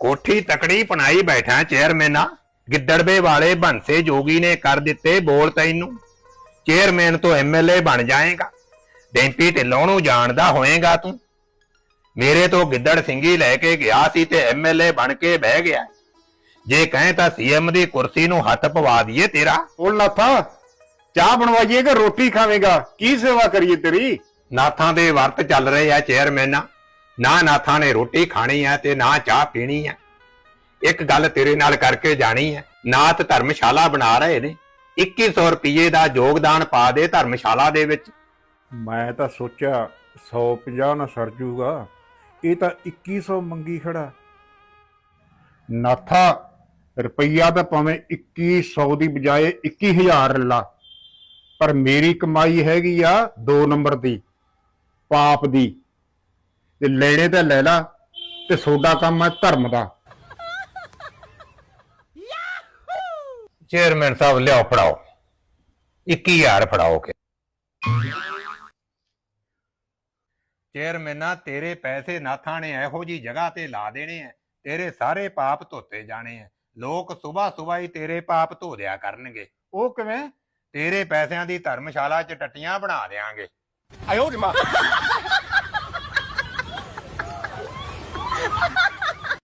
ਕੋਠੀ ਤਕੜੀ ਪਣਾਈ ਬੈਠਾ ਚੇਅਰਮੈਨਾ ਗਿੱਦੜਵੇ ਵਾਲੇ ਬੰਸੇ ਜੋਗੀ ਨੇ ਕਰ ਦਿੱਤੇ ਬੋਲ ਤੈਨੂੰ। ਚੇਅਰਮੈਨ ਤੋਂ ਐਮਐਲਏ ਬਣ ਜਾਏਗਾ। ਡੈਂਪੀ ਢਿੱਲੋਂ ਨੂੰ ਜਾਣਦਾ ਹੋਏਗਾ ਤੂੰ। ਮੇਰੇ ਤੋਂ ਗਿੱਦੜ ਸਿੰਘੀ ਲੈ ਕੇ ਗਿਆ ਸੀ ਤੇ ਐਮਐਲਏ ਬਣ ਕੇ ਬਹਿ ਗਿਆ। ਜੇ ਕਹੇ ਤਾਂ ਸੀਐਮ ਦੀ ਕੁਰਸੀ ਨੂੰ ਹੱਥ ਪਵਾ ਦਈਏ ਤੇਰਾ। ਉਹ ਨਾਥਾ ਚਾਹ ਬਣਵਾਈਏ ਕਿ ਰੋਟੀ ਖਾਵੇਂਗਾ? ਕੀ ਸੇਵਾ ਕਰੀਏ ਤੇਰੀ? ਨਾਥਾਂ ਦੇ ਵਰਤ ਚੱਲ ਰਹੇ ਆ ਚੇਅਰਮੈਨਾ ਨਾ ਨਾਥਾਂ ਨੇ ਰੋਟੀ ਖਾਣੀ ਹੈ ਤੇ ਨਾ ਚਾਹ ਪੀਣੀ ਆ। ਇੱਕ ਗੱਲ ਤੇਰੇ ਨਾਲ ਕਰਕੇ ਜਾਣੀ ਹੈ ਨਾਥ ਧਰਮਸ਼ਾਲਾ ਬਣਾ ਰਹੇ ਨੇ। 2100 ਰੁਪਏ ਦਾ ਯੋਗਦਾਨ ਪਾ ਦੇ ਧਰਮਸ਼ਾਲਾ ਦੇ ਵਿੱਚ। ਮੈਂ ਤਾਂ ਸੋਚਿਆ 150 ਨਾ ਸਰ ਜੂਗਾ। ਇਹ ਤਾਂ 2100 ਮੰਗੀ ਖੜਾ। ਨਾਥਾ, ਰੁਪਈਆ ਤਾਂ ਭਾਵੇਂ 2100 ਦੀ ਬਜਾਏ 21000 ਲਾ। ਪਰ ਮੇਰੀ ਕਮਾਈ ਹੈਗੀ ਆ 2 ਨੰਬਰ ਦੀ, ਪਾਪ ਦੀ। ਤੇ ਲੈਣੇ ਤਾਂ ਲੈ ਲਾ ਤੇ ਸੋਡਾ ਕੰਮ ਹੈ ਧਰਮ ਦਾ। ਚੇਅਰਮੈਨ ਸਾਹਿਬ ਲਿਆਓ ਫੜਾਓ। 21000 ਫੜਾਓ ਕੇ। ਚੇਅਰਮੈਨਾ ਤੇਰੇ ਪੈਸੇ ਨਾਥਾਂ ਨੇ ਇਹੋ ਜੀ ਜਗ੍ਹਾ ਤੇ ਲਾ ਦੇਣੇ ਆ। ਤੇਰੇ ਸਾਰੇ ਪਾਪ ਧੋਤੇ ਜਾਣੇ ਆ। ਲੋਕ ਸਵੇਰ ਸਵੇਰ ਹੀ ਤੇਰੇ ਪਾਪ ਧੋ ਦਿਆ ਕਰਨਗੇ। ਉਹ ਕਿਵੇਂ? ਤੇਰੇ ਪੈਸਿਆਂ ਦੀ ਧਰਮਸ਼ਾਲਾ 'ਚ ਟੱਟੀਆਂ ਬਣਾ ਦੇਾਂਗੇ 哎呦